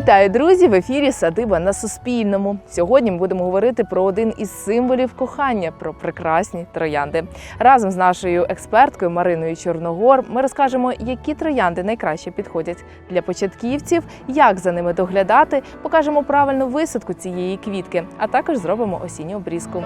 Вітаю, друзі! В ефірі Садиба на Суспільному. Сьогодні ми будемо говорити про один із символів кохання про прекрасні троянди. Разом з нашою експерткою Мариною Чорногор ми розкажемо, які троянди найкраще підходять для початківців, як за ними доглядати, покажемо правильну висадку цієї квітки, а також зробимо осінню обрізку.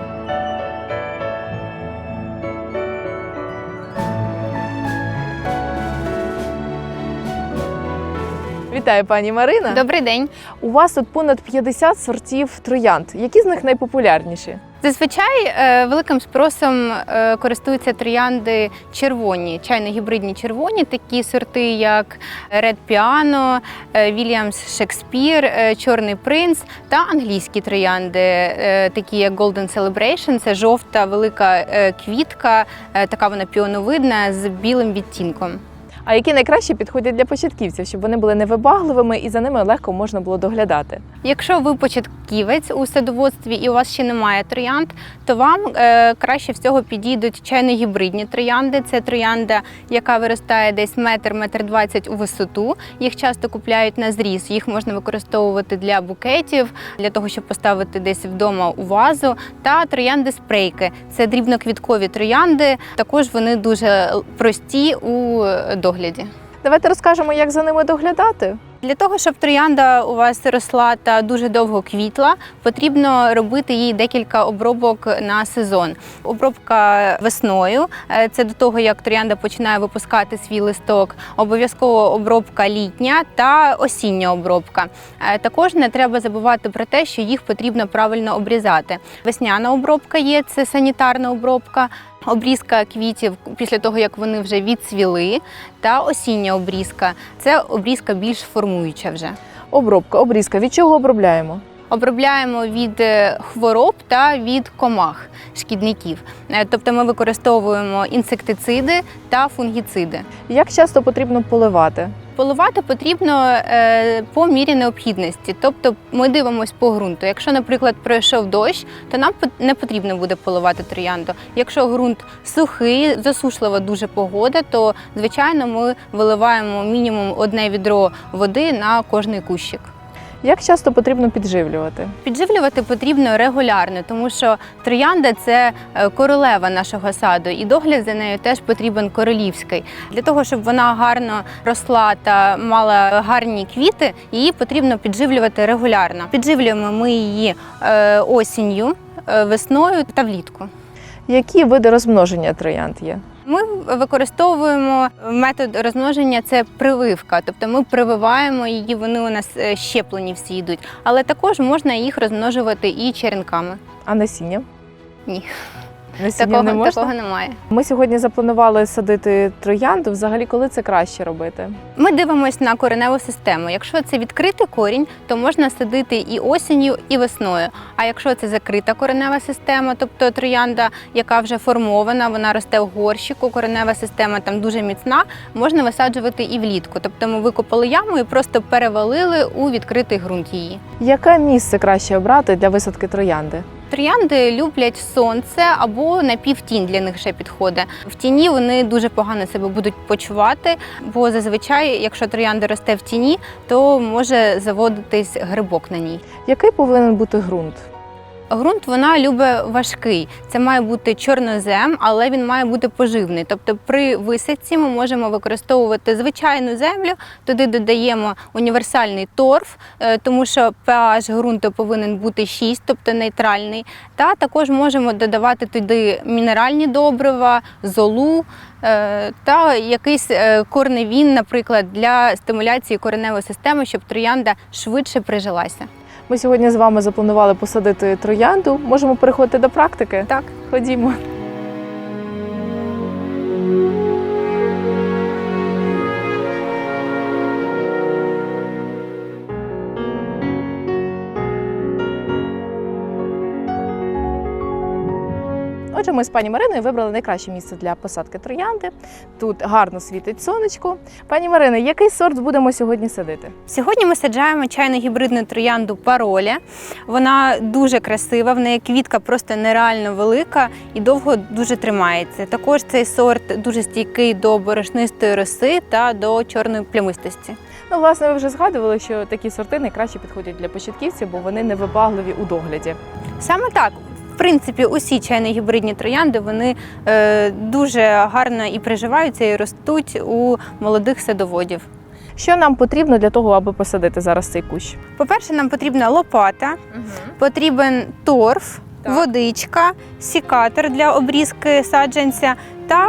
Вітаю, пані Марина. Добрий день. У вас тут понад 50 сортів троянд. Які з них найпопулярніші? Зазвичай е, великим спросом е, користуються троянди червоні, чайно-гібридні червоні, такі сорти, як Red Piano, Williams Shakespeare, е, Чорний принц та англійські троянди, такі як Golden Celebration, це жовта велика квітка, така вона піоновидна з білим відтінком. А які найкраще підходять для початківців, щоб вони були невибагливими і за ними легко можна було доглядати? Якщо ви початківець у садоводстві і у вас ще немає троянд, то вам е, краще всього підійдуть чайно-гібридні троянди. Це троянда, яка виростає десь метр, метр двадцять у висоту. Їх часто купляють на зріз. Їх можна використовувати для букетів, для того, щоб поставити десь вдома у вазу. Та троянди спрейки. Це дрібноквіткові троянди. Також вони дуже прості у догляді. Давайте розкажемо, як за ними доглядати. Для того, щоб троянда у вас росла та дуже довго квітла, потрібно робити їй декілька обробок на сезон. Обробка весною е, це до того, як троянда починає випускати свій листок. Обов'язково обробка літня та осіння обробка. Е, Також не треба забувати про те, що їх потрібно правильно обрізати. Весняна обробка є це санітарна обробка. Обрізка квітів після того, як вони вже відцвіли, та осіння обрізка це обрізка більш формуюча вже. Обробка, обрізка. Від чого обробляємо? Обробляємо від е, хвороб та від комах шкідників. Е, Тобто ми використовуємо інсектициди та фунгіциди. Як часто потрібно поливати? Поливати потрібно е, по мірі необхідності, тобто ми дивимося по ґрунту. Якщо, наприклад, пройшов дощ, то нам не потрібно буде поливати троянду. Якщо ґрунт сухий, засушлива дуже погода, то звичайно ми виливаємо мінімум одне відро води на кожний кущик. Як часто потрібно підживлювати? Підживлювати потрібно регулярно, тому що троянда це е, королева нашого саду, і догляд за нею теж потрібен королівський. Для того, щоб вона гарно росла та мала гарні квіти, її потрібно підживлювати регулярно. Підживлюємо ми її е, осінню, е, весною та влітку. Які види розмноження троянд є? Ми використовуємо метод розмноження це прививка, тобто ми прививаємо її, вони у нас е, щеплені всі йдуть, але також можна їх розмножувати і черенками. А насіння? Ні, Такого, не можна? такого немає. Ми сьогодні запланували садити троянду. Взагалі, коли це краще робити? Ми дивимося на кореневу систему. Якщо це відкритий корінь, то можна садити і осінню, і весною. А якщо це закрита коренева система, тобто троянда, яка вже формована, вона росте в горщику, коренева система там дуже міцна, можна висаджувати і влітку. Тобто ми викопали яму і просто перевалили у відкритий ґрунт її. Яке місце краще обрати для висадки троянди? Троянди люблять сонце або напівтінь для них ще підходить. В тіні вони дуже погано себе будуть почувати, бо зазвичай, якщо троянда росте в тіні, то може заводитись грибок на ній. Який повинен бути ґрунт? Ґрунт вона любить важкий. Це має бути чорнозем, але він має бути поживний. Тобто при висадці ми можемо використовувати звичайну землю, туди додаємо універсальний торф, е, тому що pH ґрунту повинен бути 6, тобто нейтральний. Та також можемо додавати туди мінеральні добрива, золу. е, Та якийсь е, корневін, наприклад, для стимуляції кореневої системи, щоб троянда швидше прижилася. Ми сьогодні з вами запланували посадити троянду. Можемо переходити до практики? Так. Ходімо. Ми з пані Мариною вибрали найкраще місце для посадки троянди. Тут гарно світить сонечко. Пані Марино, який сорт будемо сьогодні садити? Сьогодні ми саджаємо чайно гібридну троянду пароля. Вона дуже красива, в неї квітка просто нереально велика і довго дуже тримається. Також цей сорт дуже стійкий до борошнистої роси та до чорної плямистості. Ну, власне, ви вже згадували, що такі сорти найкраще підходять для початківців, бо вони невибагливі у догляді. Саме так. В принципі, усі чайно-гібридні троянди вони е, дуже гарно і приживаються, і ростуть у молодих садоводів. Що нам потрібно для того, аби посадити зараз цей кущ? По-перше, нам потрібна лопата, потрібен торф, Так. водичка, сікатор для обрізки саджанця та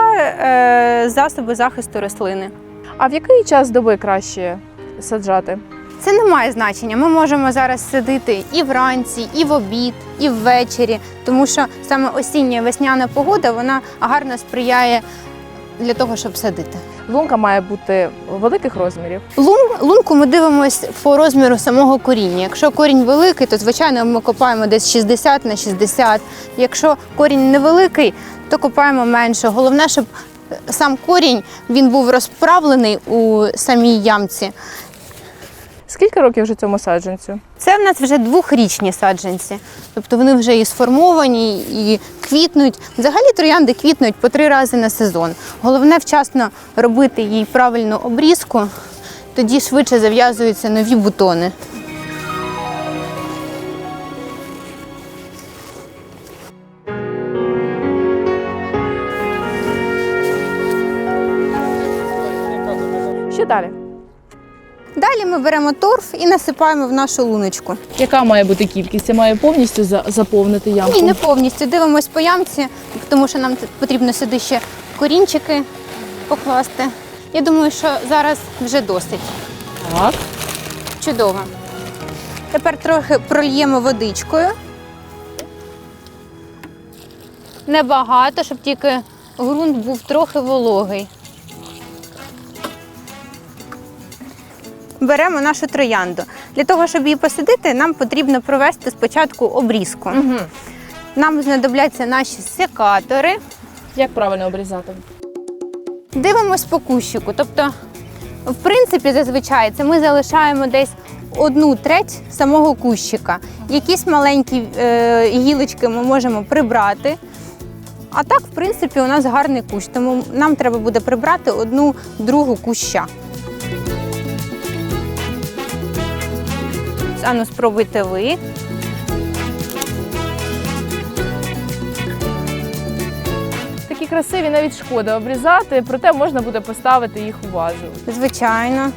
е, засоби захисту рослини. А в який час доби краще саджати? Це не має значення. Ми можемо зараз садити і вранці, і в обід, і ввечері, тому що саме осіння весняна погода вона гарно сприяє для того, щоб садити. Лунка має бути великих розмірів. Лун, лунку ми дивимося по розміру самого коріння. Якщо корінь великий, то звичайно ми копаємо десь 60 на 60. Якщо корінь невеликий, то копаємо менше. Головне, щоб сам корінь він був розправлений у самій ямці. Скільки років вже цьому саджанцю? Це в нас вже двохрічні саджанці, тобто вони вже і сформовані, і квітнуть. Взагалі троянди квітнуть по три рази на сезон. Головне вчасно робити їй правильну обрізку, тоді швидше зав'язуються нові бутони. Що далі? Далі ми беремо торф і насипаємо в нашу луночку. Яка має бути кількість? Це має повністю заповнити ямку? Ні, не повністю дивимось по ямці, тому що нам потрібно сюди ще корінчики покласти. Я думаю, що зараз вже досить. Так. Чудово. Тепер трохи прольємо водичкою. Небагато, щоб тільки ґрунт був трохи вологий. Беремо нашу троянду. Для того, щоб її посадити, нам потрібно провести спочатку обрізку. Угу. Нам знадобляться наші секатори. Як правильно обрізати? Дивимось по кущику. Тобто, в принципі, зазвичай це ми залишаємо десь одну треть самого кущика. Якісь маленькі е, гілочки ми можемо прибрати. А так, в принципі, у нас гарний кущ, тому нам треба буде прибрати одну другу куща. Ану, спробуйте ви. Такі красиві навіть шкода обрізати, проте можна буде поставити їх у вазу. Звичайно.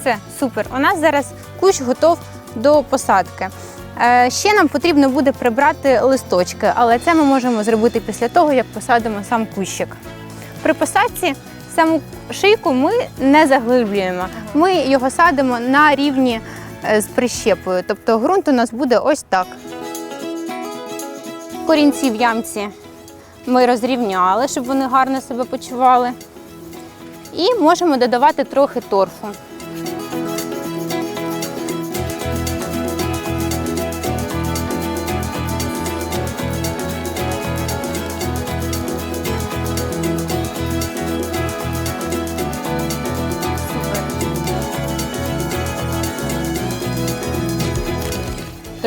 Все, супер. У нас зараз кущ готов до посадки. Е, Ще нам потрібно буде прибрати листочки, але це ми можемо зробити після того, як посадимо сам кущик. При посадці саму шийку ми не заглиблюємо. Ми його садимо на рівні е, з прищепою. Тобто ґрунт у нас буде ось так. Корінці в ямці ми розрівняли, щоб вони гарно себе почували. І можемо додавати трохи торфу.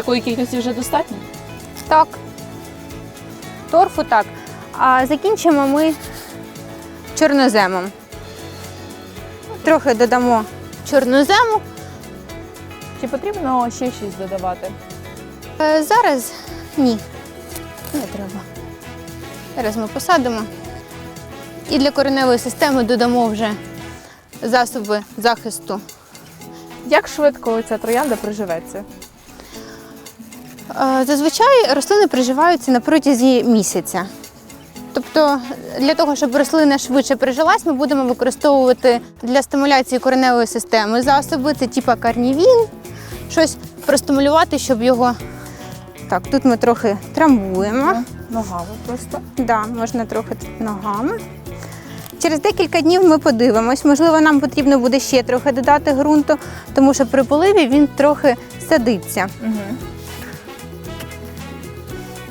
Такої кількості вже достатньо? Так. Торфу так. А закінчимо ми чорноземом. Трохи додамо чорнозему. Чи потрібно ще щось додавати? Е, Зараз ні, не треба. Зараз ми посадимо. І для кореневої системи додамо вже засоби захисту. Як швидко ця троянда приживеться? Е, Зазвичай рослини приживаються на протязі місяця. Тобто, для того, щоб рослина швидше прижилась, ми будемо використовувати для стимуляції кореневої системи засоби, це типа карнівін, щось простимулювати, щоб його. Так, тут ми трохи трамбуємо. Ногами просто. Да, можна трохи ногами. Через декілька днів ми подивимось. Можливо, нам потрібно буде ще трохи додати ґрунту, тому що при поливі він трохи садиться. Угу.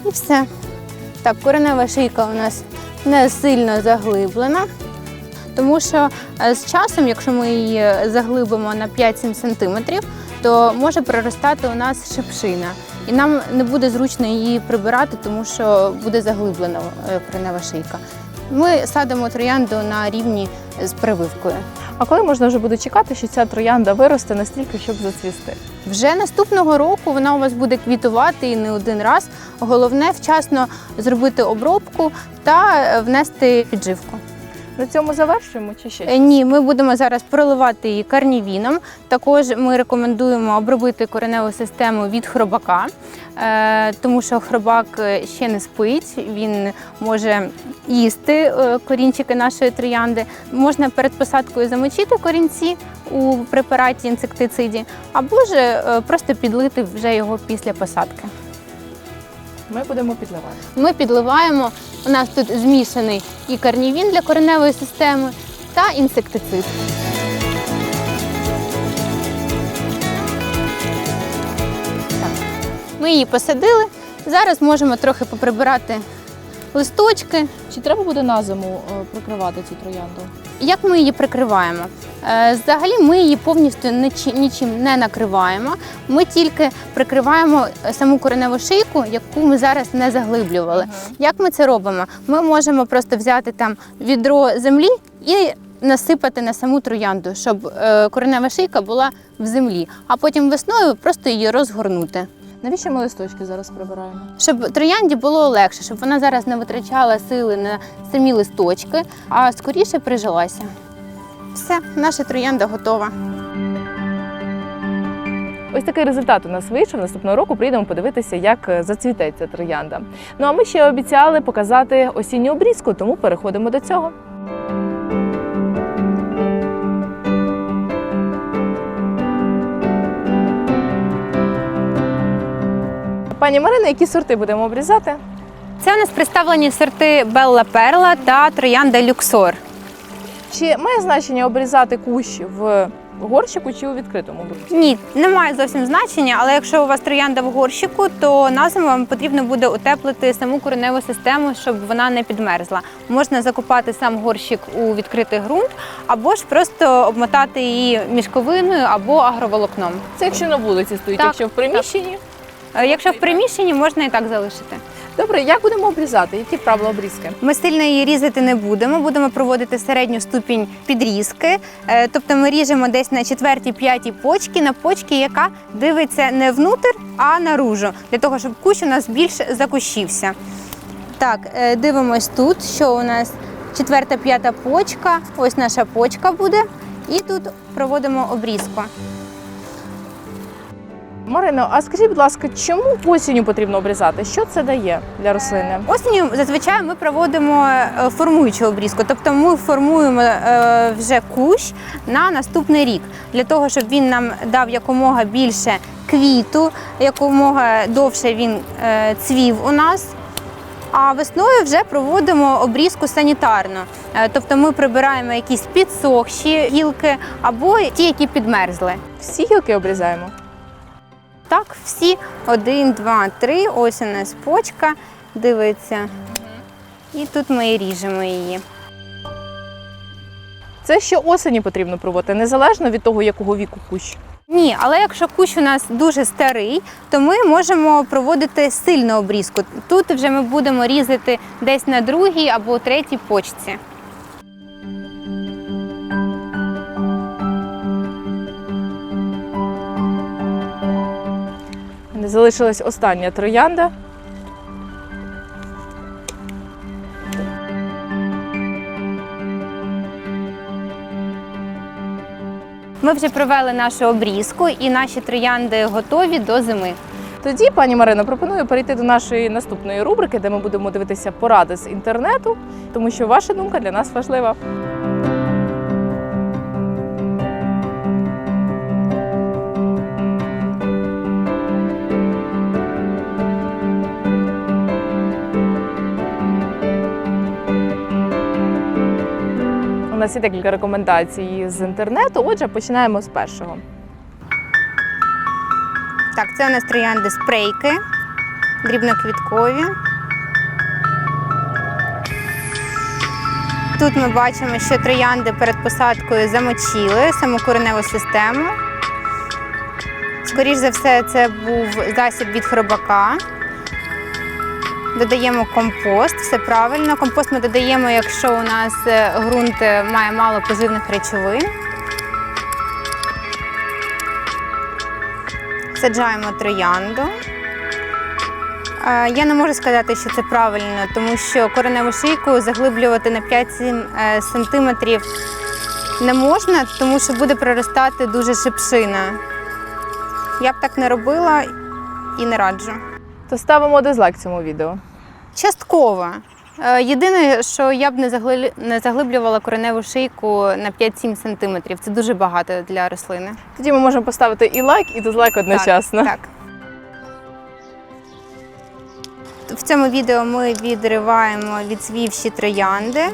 І все. Так, коренева шийка у нас не сильно заглиблена, тому що е, з часом, якщо ми її заглибимо на 5-7 см, то може проростати у нас шипшина. І нам не буде зручно її прибирати, тому що буде заглиблена е, коренева шийка. Ми садимо троянду на рівні з прививкою. А коли можна вже буде чекати, що ця троянда виросте настільки, щоб зацвісти? Вже наступного року вона у вас буде квітувати і не один раз. Головне вчасно зробити обробку та е, внести підживку. На цьому завершуємо чи ще? Е, Ні, ми будемо зараз проливати її карнівіном. Також ми рекомендуємо обробити кореневу систему від хробака, е, тому що хробак е, ще не спить, він може їсти корінчики нашої троянди. Можна перед посадкою замочити корінці у препараті інсектициді, або ж просто підлити вже його після посадки. Ми будемо підливати. Ми підливаємо. У нас тут змішаний і карнівін для кореневої системи та інсектицид. Так. Ми її посадили. Зараз можемо трохи поприбирати листочки. Чи треба буде на зиму е, прикривати цю троянду? Як ми її прикриваємо? Е, Взагалі ми її повністю нічим не накриваємо. Ми тільки прикриваємо е, саму кореневу шийку, яку ми зараз не заглиблювали. Як ми це робимо? Ми можемо просто взяти там відро землі і насипати на саму троянду, щоб коренева шийка була в землі, а потім весною просто її розгорнути. Навіщо ми листочки зараз прибираємо? Щоб троянді було легше, щоб вона зараз не витрачала сили на самі листочки, а скоріше прижилася. Все, наша троянда готова. Ось такий результат у нас вийшов. Наступного року прийдемо подивитися, як е, зацвіте ця троянда. Ну а ми ще обіцяли показати осінню обрізку, тому переходимо до цього. Пані Марина, які сорти будемо обрізати? Це у нас представлені сорти Белла Перла та Троянда Люксор. Чи має значення обрізати кущ в горщику чи у відкритому ґрунті? Ні, немає зовсім значення, але якщо у вас троянда в горщику, то на зиму вам потрібно буде утеплити саму кореневу систему, щоб вона не підмерзла. Можна закопати сам горщик у відкритий ґрунт, або ж просто обмотати її мішковиною або агроволокном. Це якщо на вулиці стоїть, Так, якщо в приміщенні. Е, Якщо в приміщенні, можна і так залишити. Добре, як будемо обрізати? Які правила обрізки? Ми сильно її різати не будемо, будемо проводити середню ступінь підрізки. Е, Тобто ми ріжемо десь на четвертій, п'ятій почці, на почці, яка дивиться не внутрь, а наружу, для того, щоб кущ у нас більш закущився. Так, е, дивимось тут, що у нас четверта, п'ята почка. Ось наша почка буде. І тут проводимо обрізку. Марино, а скажіть, будь ласка, чому осінню потрібно обрізати? Що це дає для рослини? Осінню зазвичай ми проводимо е, формуючу обрізку, тобто ми формуємо е, вже кущ на наступний рік для того, щоб він нам дав якомога більше квіту, якомога довше він е, цвів у нас. А весною вже проводимо обрізку санітарно, тобто ми прибираємо якісь підсохші гілки або ті, які підмерзли. Всі гілки обрізаємо. Так, всі один, два, три. Ось у нас почка дивиться. І тут ми і ріжемо її. Це ще осені потрібно проводити, незалежно від того, якого віку кущ. Ні, але якщо кущ у нас дуже старий, то ми можемо проводити сильну обрізку. Тут вже ми будемо різати десь на другій або третій почці. Залишилась остання троянда. Ми вже провели нашу обрізку і наші троянди готові до зими. Тоді, пані Марино, пропоную перейти до нашої наступної рубрики, де ми будемо дивитися поради з інтернету, тому що ваша думка для нас важлива. Нас є декілька рекомендацій з інтернету. Отже, починаємо з першого. Так, це у нас троянди спрейки, дрібноквіткові. Тут ми бачимо, що троянди перед посадкою замочили саму кореневу систему. Скоріш за все, це був засіб від хробака. Додаємо компост, все правильно. Компост ми додаємо, якщо у нас е, ґрунт е, має мало поживних речовин. Саджаємо троянду. Е, Я не можу сказати, що це правильно, тому що кореневу шийку заглиблювати на 5-7 е, сантиметрів не можна, тому що буде проростати дуже шипшина. Я б так не робила і не раджу. То ставимо дизлайк цьому відео. Частково. Е, Єдине, що я б не загли- заглиблювала кореневу шийку на 5-7 сантиметрів. Це дуже багато для рослини. Тоді ми можемо поставити і лайк, і дизлайк одночасно. Так. В цьому відео ми відриваємо відсвівші троянди.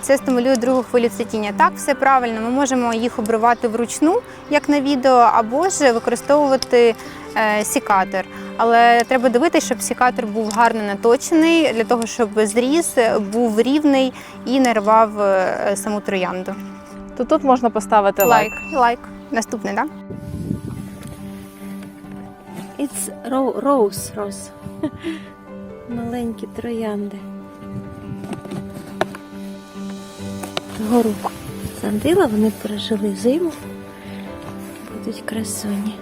Це стимулює другу хвилю цвітіння. Так, все правильно. Ми можемо їх обривати вручну, як на відео, або ж використовувати е, сікатор. Але треба дивитися, щоб сікатор був гарно наточений, для того, щоб зріз був рівний і не рвав е, саму троянду. То тут можна поставити лайк. Лайк. Лайк. Наступний, так? It's rose, rose. Маленькі троянди. Гору сандила, вони пережили зиму. Будуть красуні.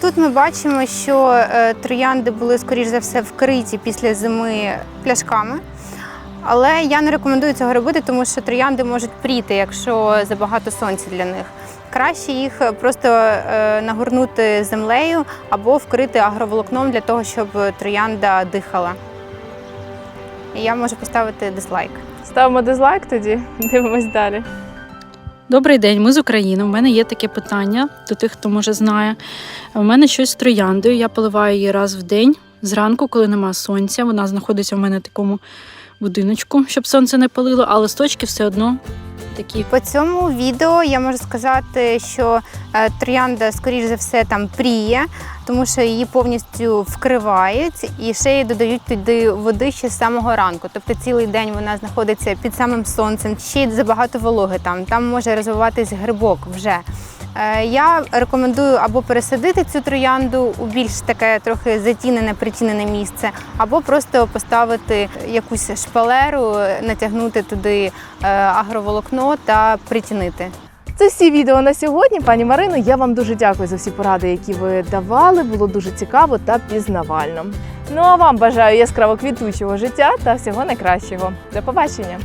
Тут ми бачимо, що е, троянди були, скоріш за все, вкриті після зими пляшками. Але я не рекомендую цього робити, тому що троянди можуть пріти, якщо забагато сонця для них. Краще їх просто е, нагорнути землею або вкрити агроволокном для того, щоб троянда дихала. Я можу поставити дизлайк. Ставимо дизлайк тоді, дивимось далі. Добрий день, ми з України. У мене є таке питання до тих, хто може знає. У мене щось з трояндою. Я поливаю її раз в день зранку, коли нема сонця. Вона знаходиться в мене в такому будиночку, щоб сонце не палило, а листочки все одно такі. По цьому відео я можу сказати, що е, троянда, скоріш за все, там пріє, тому що її повністю вкривають і ще й додають туди води ще з самого ранку. Тобто цілий день вона знаходиться під самим сонцем, ще й забагато вологи там. Там може розвиватись грибок вже. Е, Я рекомендую або пересадити цю троянду у більш таке трохи затінене, притінене місце, або просто поставити якусь шпалеру, натягнути туди е, агроволокно та притінити. Це всі відео на сьогодні. Пані Марино, я вам дуже дякую за всі поради, які ви давали. Було дуже цікаво та пізнавально. Ну а вам бажаю яскраво квітучого життя та всього найкращого. До побачення!